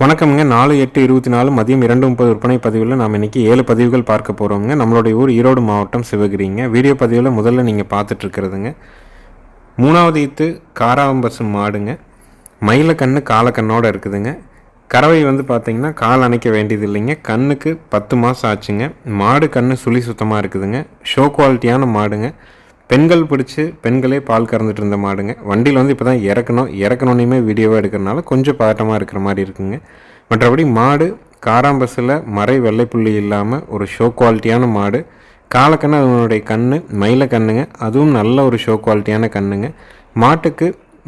வணக்கம்ங்க. நாலு எட்டு இருபத்தி நாலு மதியம் இரண்டு முப்பது விற்பனை பதிவில் நாம் இன்றைக்கி ஏழு பதிவுகள் பார்க்க போகிறோம்ங்க நம்மளுடைய ஊர் ஈரோடு மாவட்டம் சிவகிரிங்க. வீடியோ பதிவில் முதல்ல நீங்கள் பார்த்துட்ருக்கிறதுங்க மூணாவது ஈத்து காராம்பசு மாடுங்க. மயில கண்ணு காலக்கண்ணோடு இருக்குதுங்க. கறவை வந்து பார்த்திங்கன்னா கால் அணைக்க வேண்டியது இல்லைங்க கண்ணுக்கு பத்து மாதம் ஆச்சுங்க. மாடு கண்ணு சுழி சுத்தமாக இருக்குதுங்க. ஷோ குவாலிட்டியான மாடுங்க. பெண்கள் பிடிச்சி பெண்களே பால் கறந்துட்டு இருந்த மாடுங்க. வண்டியில் வந்து இப்போ தான் இறக்கணும் இறக்கணுன்னே வீடியோவாக எடுக்கிறனால கொஞ்சம் பதட்டமாக இருக்கிற மாதிரி இருக்குங்க. மற்றபடி மாடு காராம்பஸில் மறை வெள்ளைப்புள்ளி இல்லாமல் ஒரு ஷோ குவாலிட்டியான மாடு. காலக்கண்ணு அதனுடைய கண்ணு மயில கண்ணுங்க அதுவும் நல்ல ஒரு ஷோ குவாலிட்டியான கண்ணுங்க. மாட்டுக்கு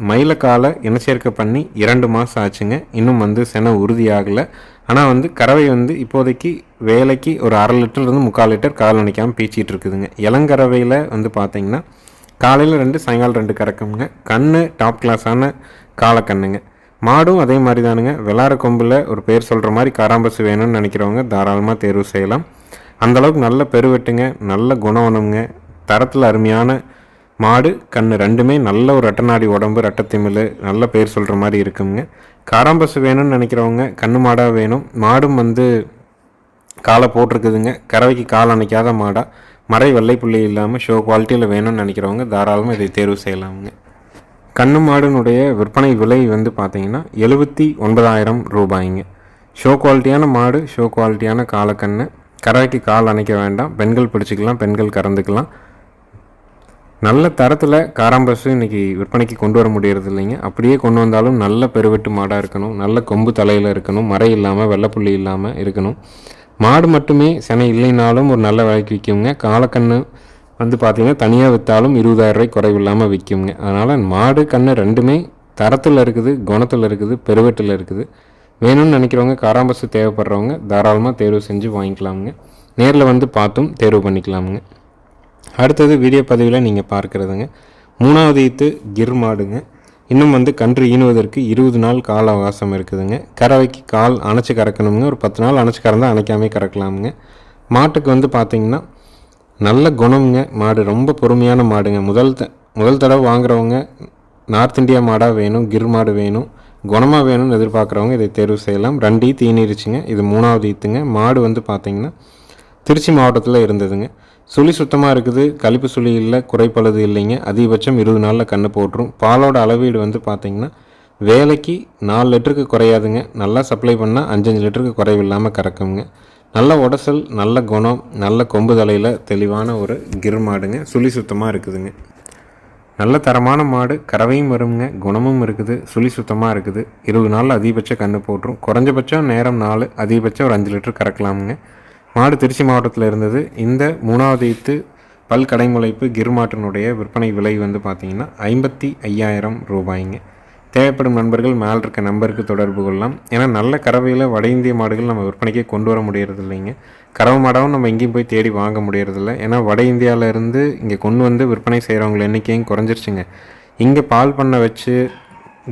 மயிலக்காலை இனச்சேர்க்கை பண்ணி இரண்டு மாதம் ஆச்சுங்க. இன்னும் வந்து சென உறுதியாகலை. ஆனால் வந்து கறவை வந்து இப்போதைக்கு வேலைக்கு ஒரு அரை லிட்டர்லேருந்து முக்கால் லிட்டர் கால் நினைக்காமல் பீச்சிகிட்டு இருக்குதுங்க. இளங்கறவையில் வந்து பார்த்தீங்கன்னா காலையில் ரெண்டு சாயங்காலம் ரெண்டு கறக்குங்க. கண் டாப் கிளாஸான காலக்கண்ணுங்க. மாடும் அதே மாதிரி தானுங்க விளாட கொம்பில் ஒரு பேர் சொல்கிற மாதிரி காராம்பசு வேணும்னு நினைக்கிறவங்க தாராளமாக தேர்வு செய்யலாம். அந்தளவுக்கு நல்ல பெருவெட்டுங்க. நல்ல குணவனம்ங்க. தரத்தில் அருமையான மாடு கண் ரெண்டுமே நல்ல ஒரு ரெட்டநாடி உடம்பு ரெட்டத்திமிழ் நல்ல பேர் சொல்கிற மாதிரி இருக்குங்க. காராம்பசு வேணும்னு நினைக்கிறவங்க கண்ணு மாடாக வேணும். மாடும் வந்து காலை போட்டிருக்குதுங்க. கறவைக்கு கால் அணைக்காத மாடாக மறை வெள்ளைப்புள்ளி இல்லாமல் ஷோ குவாலிட்டியில் வேணும்னு நினைக்கிறவங்க தாராளமாக இதை தேர்வு செய்யலாமுங்க. கண்ணு மாடுனுடைய விற்பனை விலை வந்து பார்த்தீங்கன்னா எழுபத்தி ஒன்பதாயிரம் ரூபாய்ங்க. ஷோ குவாலிட்டியான மாடு ஷோ குவாலிட்டியான காலக்கண்ணு. கறவைக்கு கால் அணைக்க வேண்டாம். பெண்கள் பிடிச்சிக்கலாம் பெண்கள் கறந்துக்கலாம். நல்ல தரத்தில் காராம்பசு இன்றைக்கி விற்பனைக்கு கொண்டு வர முடியறது இல்லைங்க. அப்படியே கொண்டு வந்தாலும் நல்ல பெருவெட்டு மாடாக இருக்கணும். நல்ல கொம்பு தலையில் இருக்கணும். மறை இல்லாமல் வெள்ளைப்புள்ளி இல்லாமல் இருக்கணும். மாடு மட்டுமே செனை இல்லைனாலும் ஒரு நல்ல விலைக்கு விற்குங்க. காலக்கண்ணு வந்து பார்த்திங்கன்னா தனியாக விற்றாலும் இருபதாயிரரூபாய் குறைவில்லாமல் விற்குங்க. அதனால் மாடு கண்ணு ரெண்டுமே தரத்தில் இருக்குது குணத்தில் இருக்குது பெருவெட்டில் இருக்குது. வேணும்னு நினைக்கிறவங்க காராம்பசு தேவைப்படுறவங்க தாராளமாக தேர்வு செஞ்சு வாங்கிக்கலாமுங்க. நேரில் வந்து பார்த்தும் தேர்வு பண்ணிக்கலாமுங்க. அடுத்தது வீடியோ பதிவில் நீங்கள் பார்க்குறதுங்க. மூணாவது ஈத்து கிர் மாடுங்க. இன்னும் வந்து கன்று ஈனுவதற்கு இருபது நாள் கால அவகாசம் இருக்குதுங்க. கறவைக்கு கால் அணைச்சி கறக்கணுங்க ஒரு பத்து நாள் அணைச்சி கறந்தால் அணைக்காமே கறக்கலாமுங்க. மாட்டுக்கு வந்து பார்த்திங்கன்னா நல்ல குணம்ங்க. மாடு ரொம்ப பொறுமையான மாடுங்க. முதல் த முதல் தடவை வாங்குறவங்க நார்த் இந்தியா மாடாக வேணும் கிர் மாடு வேணும் குணமாக வேணும்னு எதிர்பார்க்குறவங்க இதை தேர்வு செய்யலாம். ரெண்டு ஈத்து ஈனிருச்சுங்க. இது மூணாவது ஈத்துங்க. மாடு வந்து பார்த்திங்கன்னா திருச்சி மாவட்டத்தில் இருந்ததுங்க. சுழி சுத்தமாக இருக்குது. கழிப்பு சுழி இல்லை குறைப்பழுது இல்லைங்க. அதிகபட்சம் இருபது நாளில் கன்று போட்டுரும். பாலோட அளவீடு வந்து பார்த்திங்கன்னா வேலைக்கு நாலு லிட்டருக்கு குறையாதுங்க. நல்லா சப்ளை பண்ணால் அஞ்சஞ்சு லிட்டருக்கு குறைவில்லாமல் கறக்குங்க. நல்ல உடசல் நல்ல குணம் நல்ல கொம்பு தலையில் தெளிவான ஒரு கிர் மாடுங்க. சுழி சுத்தமாக இருக்குதுங்க. நல்ல தரமான மாடு கறவையும் வருங்க குணமும் இருக்குது சுழி சுத்தமாக இருக்குது. இருபது நாளில் அதிகபட்ச கன்று போட்டுரும். குறைஞ்சபட்சம் நேரம் நாலு அதிகபட்சம் ஒரு அஞ்சு லிட்டர் கறக்கலாமுங்க. மாடு திருச்சி மாவட்டத்தில் இருந்தது. இந்த மூணாவது ஈத்து பல் கடைமுளைப்பு கிர்மாட்டினுடைய விற்பனை விலை வந்து பார்த்திங்கன்னா ஐம்பத்தி ஐயாயிரம் ரூபாய்ங்க. தேவைப்படும் நண்பர்கள் மேல் இருக்க நம்பருக்கு தொடர்பு கொள்ளலாம். ஏன்னா நல்ல கறவையில் வட இந்திய மாடுகள் நம்ம விற்பனைக்கே கொண்டு வர முடியறது இல்லைங்க. கறவை மாடாகவும் நம்ம எங்கேயும் போய் தேடி வாங்க முடியறதில்ல ஏன்னா வட இந்தியாவிலேருந்து இங்கே கொண்டு வந்து விற்பனை செய்கிறவங்கள எண்ணிக்கையும் குறைஞ்சிருச்சுங்க. இங்கே பால் பண்ணை வச்சு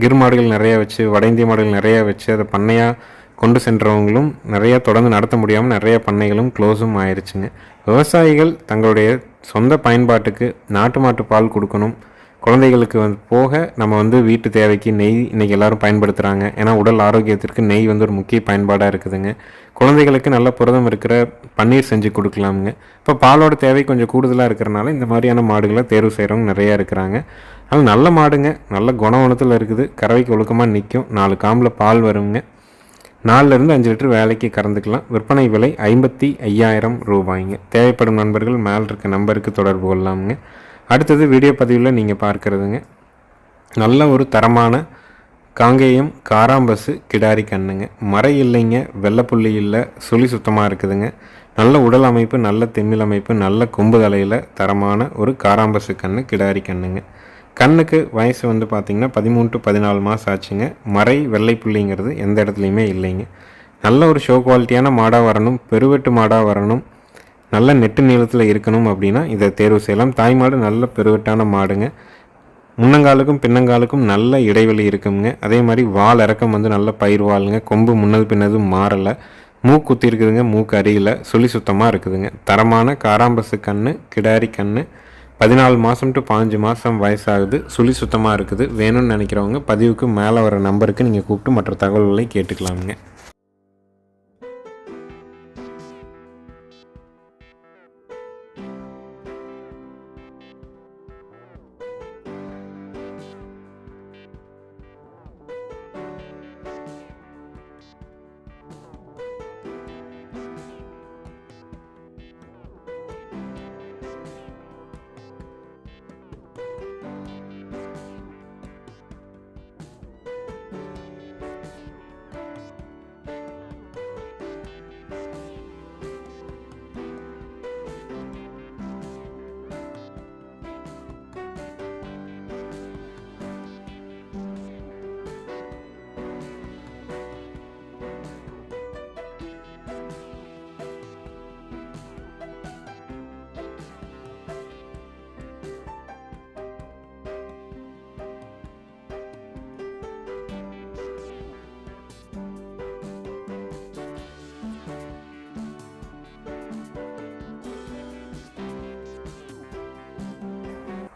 கிர் மாடுகள் நிறையா வச்சு வட இந்திய மாடுகள் நிறையா வச்சு அதை பண்ணையாக கொண்டு சென்றவங்களும் நிறையா தொடர்ந்து நடத்த முடியாமல் நிறைய பண்ணைகளும் க்ளோஸும் ஆயிடுச்சுங்க விவசாயிகள் தங்களுடைய சொந்த பயன்பாட்டுக்கு நாட்டு மாட்டு பால் கொடுக்கணும். குழந்தைகளுக்கு வந்து போக நம்ம வந்து வீட்டு தேவைக்கு நெய் இன்றைக்கி எல்லோரும் பயன்படுத்துகிறாங்க ஏன்னா உடல் ஆரோக்கியத்திற்கு நெய் வந்து ஒரு முக்கிய பயன்பாடாக இருக்குதுங்க. குழந்தைகளுக்கு நல்ல புரதம் இருக்கிற பன்னீர் செஞ்சு கொடுக்கலாமுங்க. இப்போ பாலோட தேவை கொஞ்சம் கூடுதலாக இருக்கிறனால இந்த மாதிரியான மாடுகளை தேர்வு செய்கிறவங்க நிறையா இருக்கிறாங்க. ஆனால் நல்ல மாடுங்க. நல்ல குணவனத்தில் இருக்குது. கறவைக்கு ஒழுக்கமாக நிற்கும் நாலு காம்பில் பால் வருங்க. நாலுலேருந்து அஞ்சு லிட்டர் வேலைக்கு கறந்துக்கலாம். விற்பனை விலை ஐம்பத்தி ஐயாயிரம் ரூபாய்ங்க. தேவைப்படும் நண்பர்கள் மேல் இருக்க நம்பருக்கு தொடர்பு கொள்ளலாமுங்க அடுத்தது வீடியோ பதிவில் நீங்கள் பார்க்குறதுங்க. நல்ல ஒரு தரமான காங்கேயம் காராம்பசு கிடாரி கண்ணுங்க. மறை இல்லைங்க வெள்ளைப்புள்ளி இல்லை சுழி சுத்தமாக இருக்குதுங்க. நல்ல உடல் அமைப்பு நல்ல திண்ணில் அமைப்பு நல்ல கொம்பு தலையில் தரமான ஒரு காராம்பசு கண்ணு கிடாரி கண்ணுங்க. கண்ணுக்கு வயசு வந்து பார்த்திங்கன்னா பதிமூணு டு பதினாலு மாதம் ஆச்சுங்க. மறை வெள்ளை புள்ளிங்கிறது எந்த இடத்துலையுமே இல்லைங்க. நல்ல ஒரு ஷோ குவாலிட்டியான மாடாக வரணும் பெருவெட்டு மாடாக வரணும் நல்ல நெட்டு நீளத்தில் இருக்கணும் அப்படின்னா இதை தேர்வு செய்யலாம். தாய் மாடு நல்ல பெருவெட்டான மாடுங்க. முன்னங்காலுக்கும் பின்னங்காலுக்கும் நல்ல இடைவெளி இருக்குங்க. அதே மாதிரி வால் இறக்கம் வந்து நல்ல பயிர் வாளுங்க. கொம்பு முன்னது பின்னது மாறலை. மூக்கு குத்தி இருக்குதுங்க. மூக்கு அருகில் சுழி சுத்தமாக இருக்குதுங்க. தரமான காராம்பசு கன்று கிடாரி கன்று பதினாலு மாதம் டு பாஞ்சு மாதம் வயசாகுது. சுழி சுத்தமாக இருக்குது. வேணும்னு நினைக்கிறவங்க பதிவுக்கு மேலே வர நம்பருக்கு நீங்கள் கூப்பிட்டு மற்ற தகவல்களை கேட்டுக்கலாமுங்க.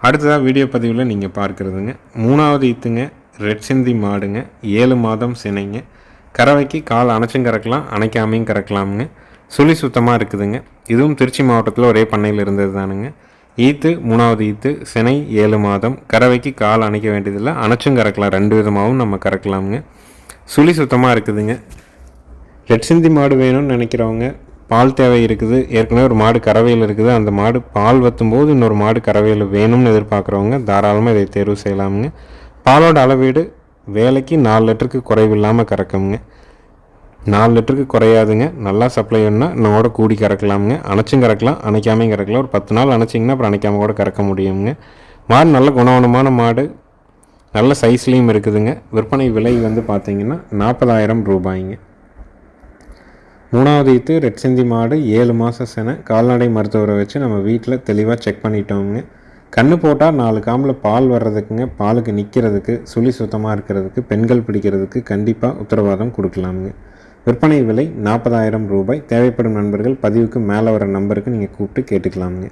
அடுத்ததாக வீடியோ பதிவில் நீங்கள் பார்க்குறதுங்க. மூணாவது ஈத்துங்க ரெட் சிந்தி மாடுங்க ஏழு மாதம் சினைங்க. கறவைக்கு கால் அணைச்சும் கறக்கலாம் அணைக்காமையும் கறக்கலாமுங்க. சுழி சுத்தமாக இருக்குதுங்க. இதுவும் திருச்சி மாவட்டத்தில் ஒரே பண்ணையில் இருந்தது தானுங்க ஈத்து மூணாவது ஈத்து சினை ஏழு மாதம். கறவைக்கு கால் அணைக்க வேண்டியதில்லை அணைச்சும் கறக்கலாம். ரெண்டு விதமாகவும் நம்ம கறக்கலாமுங்க. சுழி சுத்தமாக இருக்குதுங்க. ரெட் சிந்தி மாடு வேணும்னு நினைக்கிறவங்க பால் தேவை இருக்குது. ஏற்கனவே ஒரு மாடு கறவையில் இருக்குது. அந்த மாடு பால் வத்தும்போது இன்னொரு மாடு கறவையில் வேணும்னு எதிர்பார்க்குறவங்க தாராளமாக இதை தேர்வு செய்யலாமுங்க. பாலோட அளவீடு வேலைக்கு நாலு லிட்டருக்கு குறைவில்லாமல் கறக்குங்க நாலு லிட்டருக்கு குறையாதுங்க. நல்லா சப்ளை பண்ணால் நம்மோட கூடி கறக்கலாமுங்க. அணைச்சும் கறக்கலாம் அணைக்காமையும் கறக்கலாம். ஒரு பத்து நாள் அணைச்சிங்கன்னா அப்புறம் அணைக்காமல் கூட கறக்க முடியுங்க. மாடு நல்ல குணவனமான மாடு. நல்ல சைஸ்லேயும் இருக்குதுங்க. விற்பனை விலை வந்து பார்த்தீங்கன்னா நாற்பதாயிரம் ரூபாய்ங்க. மூணாவது ஈத்து ரெட் சிந்தி மாடு ஏழு மாதம் சென. கால்நடை மருத்துவரை வச்சு நம்ம வீட்டில் தெளிவாக செக் பண்ணிட்டோங்க கண்ணு போட்டால் நாலு காம்பில் பால் வர்றதுக்குங்க பாலுக்கு நிற்கிறதுக்கு சுழி சுத்தமாக இருக்கிறதுக்கு பெண்கள் பிடிக்கிறதுக்கு கண்டிப்பாக உத்தரவாதம் கொடுக்கலாமுங்க. விற்பனை விலை நாற்பதாயிரம் ரூபாய். தேவைப்படும் நண்பர்கள் பதிவுக்கு மேலே வர நம்பருக்கு நீங்கள் கூப்பிட்டு கேட்டுக்கலாமுங்க.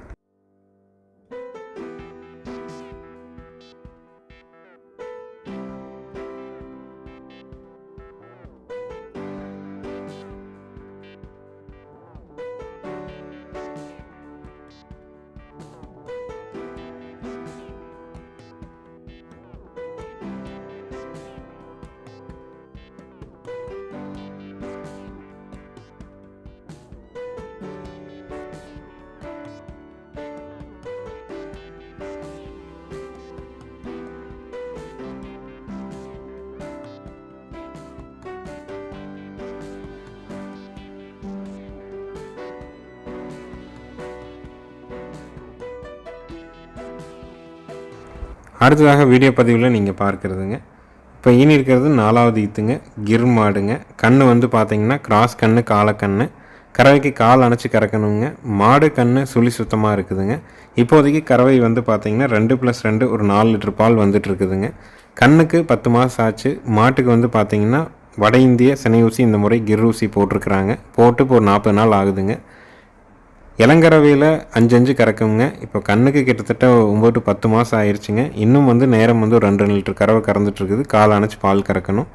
அடுத்ததாக வீடியோ பதிவில் நீங்கள் பார்க்குறதுங்க. இப்போ ஈனி இருக்கிறது நாலாவது ஈத்துங்க. கிர் மாடுங்க. கண் வந்து பார்த்தீங்கன்னா கிராஸ் கண் காலக்கண்ணு கறவைக்கு கால் அணைச்சி கறக்கணுங்க. மாடு கண் சுழி சுத்தமாக இருக்குதுங்க. இப்போதைக்கு கறவை வந்து பார்த்தீங்கன்னா ரெண்டு ப்ளஸ் ரெண்டு ஒரு நாலு லிட்டர் பால் வந்துட்டு இருக்குதுங்க. கண்ணுக்கு பத்து மாதம் ஆச்சு. மாட்டுக்கு வந்து பார்த்தீங்கன்னா வட இந்திய சினை ஊசி இந்த முறை கிர் ஊசி போட்டிருக்கிறாங்க. போட்டு இப்போ ஒரு நாற்பது நாள் ஆகுதுங்க. இளங்கரவையில் அஞ்சு அஞ்சு கறக்குங்க. இப்போ கண்ணுக்கு கிட்டத்தட்ட ஒம்பது டு பத்து மாதம் ஆயிடுச்சுங்க இன்னும் வந்து நேரம் வந்து ஒரு ரெண்டு லிட்டர் கறவை கறந்துட்டுருக்குது. கால் அணைச்சி பால் கறக்கணும்.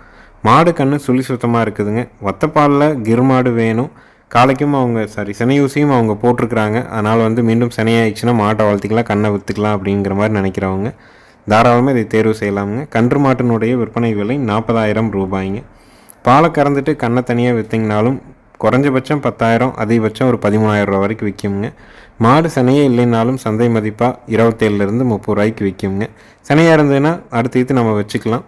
மாடு கண்ணு சுழி சுத்தமாக இருக்குதுங்க. ஒத்தப்பாலில் கிருமாடு வேணும். காலைக்கும் அவங்க சாரி சினையூசியும் அவங்க போட்டிருக்கிறாங்க. அதனால் வந்து மீண்டும் சினையாயிடுச்சுன்னா மாட்டை வளர்த்திக்கலாம் கண்ணை விற்றுக்கலாம் அப்படிங்கிற மாதிரி நினைக்கிறவங்க. தாராளமாக இதை தேர்வு செய்யலாமுங்க. கன்று மாட்டினுடைய விற்பனை விலை நாற்பதாயிரம் ரூபாய்ங்க. பாலை கறந்துட்டு கண்ணை தனியாக விற்றிங்கனாலும் குறைஞ்சபட்சம் பத்தாயிரம் அதிகபட்சம் ஒரு பதிமூணாயிரம் ரூபா வரைக்கும் விற்குங்க மாடு சனையே இல்லைனாலும் சந்தை மதிப்பாக இருபத்தேழுலேருந்து முப்பது ரூபாய்க்கு விற்குங்க சனையாக இருந்ததுன்னா அடுத்து இது நம்ம வச்சுக்கலாம்.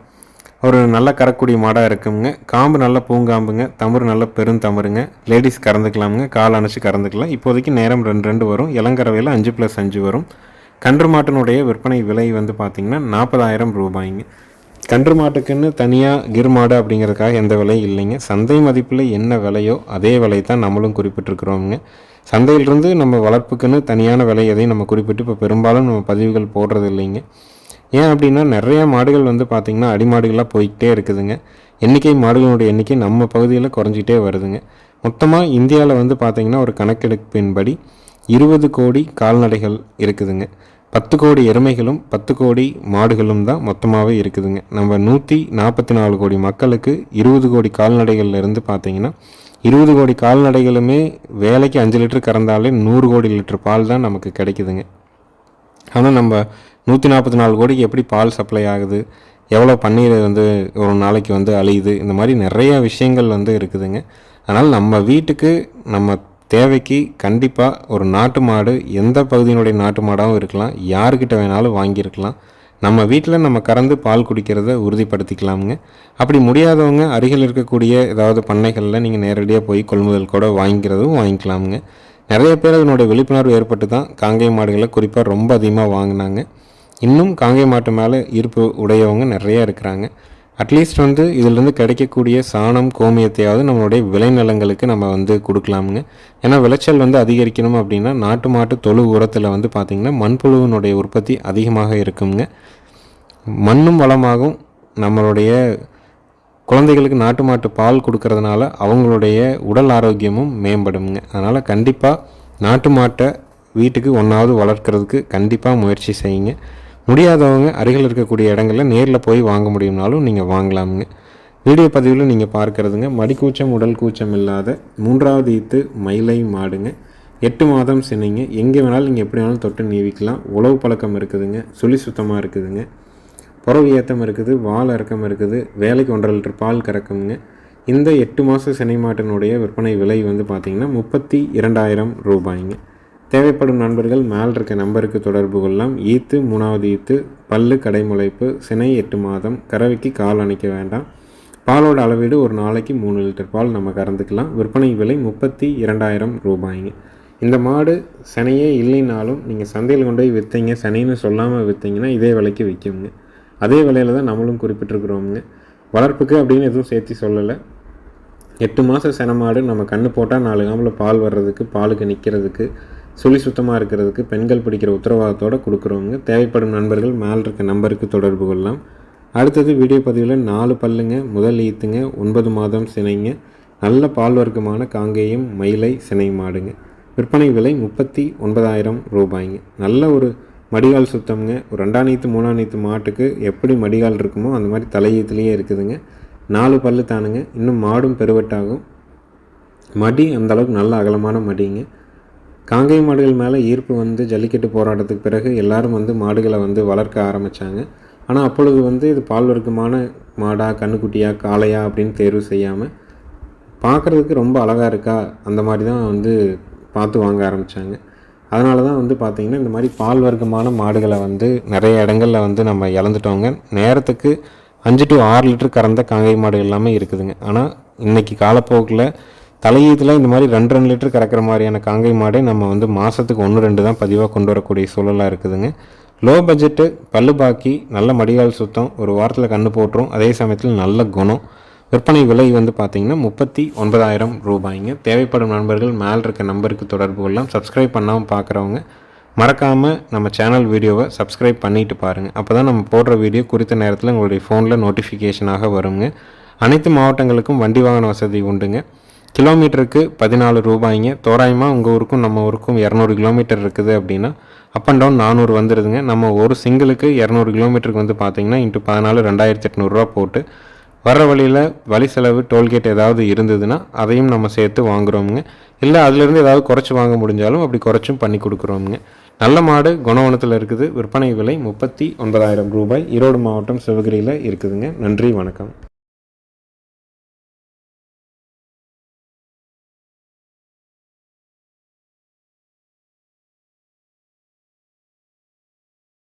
ஒரு நல்ல கறக்கூடிய மாடாக இருக்குங்க காம்பு நல்ல பூங்காம்புங்க. தமறு நல்ல பெருந்தமருங்க லேடிஸ் கறந்துக்கலாமுங்க. கால் அணைச்சி கறந்துக்கலாம். இப்போதைக்கு நேரம் ரெண்டு ரெண்டு வரும். இளங்கறவையில் அஞ்சு ப்ளஸ் அஞ்சு வரும். கன்று மாட்டினுடைய விற்பனை விலை வந்து பார்த்திங்கன்னா நாற்பதாயிரம் ரூபாய்ங்க. கன்று மாட்டுக்குன்னு தனியாக கிர் மாடு அப்படிங்கிறதுக்காக எந்த விலையும் இல்லைங்க. சந்தை மதிப்பில் என்ன விலையோ அதே விலையை தான் நம்மளும் குறிப்பிட்டிருக்கிறோங்க சந்தையிலிருந்து நம்ம வளர்ப்புக்குன்னு தனியான விலை எதையும் நம்ம குறிப்பிட்டு இப்போ பெரும்பாலும் நம்ம பதிவுகள் போடுறது இல்லைங்க ஏன் அப்படின்னா நிறையா மாடுகள் வந்து பார்த்திங்கன்னா அடிமாடுகளாக போய்கிட்டே இருக்குதுங்க. எண்ணிக்கை மாடுகளுடைய எண்ணிக்கை நம்ம பகுதியில் குறைஞ்சிட்டே வருதுங்க. மொத்தமாக இந்தியாவில் வந்து பார்த்திங்கன்னா ஒரு கணக்கெடுப்பின்படி இருபது கோடி கால்நடைகள் இருக்குதுங்க. பத்து கோடி எருமைகளும் பத்து கோடி மாடுகளும் தான் மொத்தமாகவே இருக்குதுங்க. நம்ம நூற்றி நாற்பத்தி நாலு கோடி மக்களுக்கு இருபது கோடி கால்நடைகள்ல இருந்து பார்த்தீங்கன்னா இருபது கோடி கால்நடைகளுமே வேலைக்கு அஞ்சு லிட்டர் கறந்தாலே நூறு கோடி லிட்டர் பால் தான் நமக்கு கிடைக்குதுங்க. ஆனால் நம்ம நூற்றி நாற்பத்தி நாலு கோடிக்கு எப்படி பால் சப்ளை ஆகுது? எவ்வளோ பன்னீர் வந்து ஒரு நாளைக்கு வந்து அழியுது? இந்த மாதிரி நிறைய விஷயங்கள் வந்து இருக்குதுங்க. அதனால் நம்ம வீட்டுக்கு நம்ம தேவைக்கு கண்டிப்பாக ஒரு நாட்டு மாடு எந்த பகுதியினுடைய நாட்டு மாடாகவும் இருக்கலாம் யாருக்கிட்ட வேணாலும் வாங்கியிருக்கலாம். நம்ம வீட்டில் நம்ம கறந்து பால் குடிக்கிறத உறுதிப்படுத்திக்கலாமுங்க. அப்படி முடியாதவங்க அருகில் இருக்கக்கூடிய ஏதாவது பண்ணைகளில் நீங்கள் நேரடியாக போய் கொள்முதல் கூட வாங்கிக்கிறதும் வாங்கிக்கலாமுங்க. நிறைய பேர் அதனுடைய விழிப்புணர்வு ஏற்பட்டு தான் காங்கேய மாடுகளை குறிப்பாக ரொம்ப அதிகமாக வாங்கினாங்க. இன்னும் காங்கேய மாட்டு மேலே ஈர்ப்பு உடையவங்க நிறைய இருக்கிறாங்க. அட்லீஸ்ட் வந்து இதிலிருந்து கிடைக்கக்கூடிய சாணம் கோமியத்தையாவது நம்மளுடைய விளைநிலங்களுக்கு நம்ம வந்து கொடுக்கலாமுங்க. ஏன்னா விளைச்சல் வந்து அதிகரிக்கணும் அப்படின்னா நாட்டு மாட்டு தொழு உரத்தில் வந்து பார்த்திங்கன்னா மண்புழுவினுடைய உற்பத்தி அதிகமாக இருக்குங்க. மண்ணும் வளமாகும். நம்மளுடைய குழந்தைகளுக்கு நாட்டு மாட்டு பால் கொடுக்கறதுனால அவங்களுடைய உடல் ஆரோக்கியமும் மேம்படுங்க அதனால் கண்டிப்பாக நாட்டு மாட்டை வீட்டுக்கு ஒன்றாவது வளர்க்குறதுக்கு கண்டிப்பாக முயற்சி செய்யுங்க. முடியாதவங்க அருகில் இருக்கக்கூடிய இடங்களில் நேரில் போய் வாங்க முடியும்னாலும் நீங்கள் வாங்கலாமுங்க. வீடியோ பதிவில் நீங்கள் பார்க்குறதுங்க மடிக்கூச்சம் உடல் கூச்சம் இல்லாத மூன்றாவது ஈத்து மயிலை மாடுங்க. எட்டு மாதம் சினைங்க. எங்கே வேணாலும் நீங்கள் எப்படி வேணாலும் தொட்டு நீவிக்கலாம். உழவு பழக்கம் இருக்குதுங்க. சுழி சுத்தமாக இருக்குதுங்க. புறவு ஏத்தம் இருக்குது வால் இறக்கம் இருக்குது வேலைக்கு ஒன்றரை லிட்டர் பால் கறக்குங்க. இந்த எட்டு மாத சினை மாட்டினுடைய விற்பனை விலை வந்து பார்த்திங்கன்னா முப்பத்தி இரண்டாயிரம் ரூபாய்ங்க. தேவைப்படும் நண்பர்கள் மேல் இருக்க நம்பருக்கு தொடர்பு கொள்ளலாம். ஈத்து மூணாவது ஈத்து பல்லு கடைமுளைப்பு சினை எட்டு மாதம் கறவைக்கு கால் அணைக்க வேண்டாம். பாலோட அளவீடு ஒரு நாளைக்கு மூணு லிட்டர் பால் நம்ம கறந்துக்கலாம். விற்பனை விலை முப்பத்தி இரண்டாயிரம் ரூபாய்ங்க. இந்த மாடு சனையே இல்லைனாலும் நீங்கள் சந்தையில் கொண்டு போய் விற்றீங்க சனைன்னு சொல்லாமல் விற்றீங்கன்னா இதே விலைக்கு விற்குங்க அதே விலையில் தான் நம்மளும் குறிப்பிட்டிருக்கிறோமுங்க. வளர்ப்புக்கு அப்படின்னு எதுவும் சேர்த்து சொல்லலை. எட்டு மாதம் சென மாடு நம்ம கண்ணு போட்டால் நாலு காமில் பால் வர்றதுக்கு பாலுக்கு நிற்கிறதுக்கு சுழி சுத்தமாக இருக்கிறதுக்கு பெண்கள் பிடிக்கிற உத்தரவாதத்தோடு கொடுக்குறவங்க. தேவைப்படும் நண்பர்கள் மேல் இருக்க நம்பருக்கு தொடர்பு கொள்ளலாம். அடுத்தது வீடியோ பதிவில் நாலு பல்லுங்க முதல் ஈத்துங்க ஒன்பது மாதம் சினைங்க நல்ல பால் வர்க்கமான காங்கேயம் மயிலை சினை மாடுங்க. விற்பனை விலை முப்பத்தி ஒன்பதாயிரம் ரூபாய்ங்க. நல்ல ஒரு மடிகால் சுத்தம்ங்க. ஒரு ரெண்டாம் நீத்து மூணாம் நீத்து மாட்டுக்கு எப்படி மடிகால் இருக்குமோ அந்த மாதிரி தலையீத்துலேயே இருக்குதுங்க. நாலு பல்லு தானுங்க. இன்னும் மாடும் பெருவட்டாகும். மடி அந்தளவுக்கு நல்ல அகலமான மடிங்க. காங்கை மாடுகள் மேலே ஈர்ப்பு வந்து ஜல்லிக்கட்டு போராட்டத்துக்கு பிறகு எல்லாரும் வந்து மாடுகளை வந்து வளர்க்க ஆரம்பித்தாங்க ஆனால் அப்பொழுது வந்து இது பால் வர்க்கமான மாடா கண்ணுக்குட்டியா காளையா அப்படின்னு தேர்வு செய்யாமல் பார்க்குறதுக்கு ரொம்ப அழகாக இருக்கா? அந்த மாதிரி தான் வந்து பார்த்து வாங்க ஆரம்பித்தாங்க அதனால தான் வந்து பார்த்திங்கன்னா இந்த மாதிரி பால் வர்க்கமான மாடுகளை வந்து நிறைய இடங்களில் வந்து நம்ம இழந்துட்டோங்க. நேரத்துக்கு அஞ்சு டு ஆறு லிட்டர் கறந்த காங்கை மாடு எல்லாமே இருக்குதுங்க. ஆனால் இன்றைக்கி காலப்போக்கில் தலையீத்தில் இந்த மாதிரி ரெண்டு ரெண்டு லிட்டர் கறக்கிற மாதிரியான காங்கை மாடை நம்ம வந்து மாதத்துக்கு ஒன்று ரெண்டு தான் பதிவாக கொண்டு வரக்கூடிய சூழலாக இருக்குதுங்க. லோ பட்ஜெட்டு பல்லு பாக்கி நல்ல மடிகால் சுத்தம் ஒரு வாரத்தில் கண்ணு போட்டுரும். அதே சமயத்தில் நல்ல குணம். விற்பனை விலை வந்து பார்த்திங்கன்னா முப்பத்தி ஒன்பதாயிரம் ரூபாய்ங்க. தேவைப்படும் நண்பர்கள் மேல் இருக்க நம்பருக்கு தொடர்பு கொள்ளலாம். சப்ஸ்கிரைப் பண்ணாமல் பார்க்குறவங்க மறக்காமல் நம்ம சேனல் வீடியோவை சப்ஸ்கிரைப் பண்ணிட்டு பாருங்கள் அப்போ தான் நம்ம போடுற வீடியோ குறித்த நேரத்தில் உங்களுடைய ஃபோனில் நோட்டிஃபிகேஷனாக வருங்க. அனைத்து மாவட்டங்களுக்கும் வண்டி வாகன வசதி உண்டுங்க. கிலோமீட்டருக்கு பதினாலு ரூபாய்ங்க. தோராயமாக உங்கள் ஊருக்கும் நம்ம ஊருக்கும் இரநூறு கிலோமீட்டர் இருக்குது அப்படின்னா அப் அண்ட் டவுன் நானூறு வந்துடுதுங்க நம்ம ஒரு சிங்கிளுக்கு இரநூறு கிலோமீட்டருக்கு வந்து பார்த்தீங்கன்னா இன்ட்டு பதினாலு ரெண்டாயிரத்தி எட்நூறுரூவா போட்டு வர்ற வழியில் வழி செலவு டோல்கேட் ஏதாவது இருந்ததுன்னா அதையும் நம்ம சேர்த்து வாங்குகிறோமுங்க இல்லை அதுலேருந்து ஏதாவது குறைச்சி வாங்க முடிஞ்சாலும் அப்படி குறைச்சும் பண்ணி கொடுக்குறோமுங்க. நல்ல மாடு குணவனத்தில் இருக்குது. விற்பனை விலை முப்பத்தி ஒன்பதாயிரம் ரூபாய். ஈரோடு மாவட்டம் சிவகிரியில் இருக்குதுங்க. நன்றி வணக்கம்.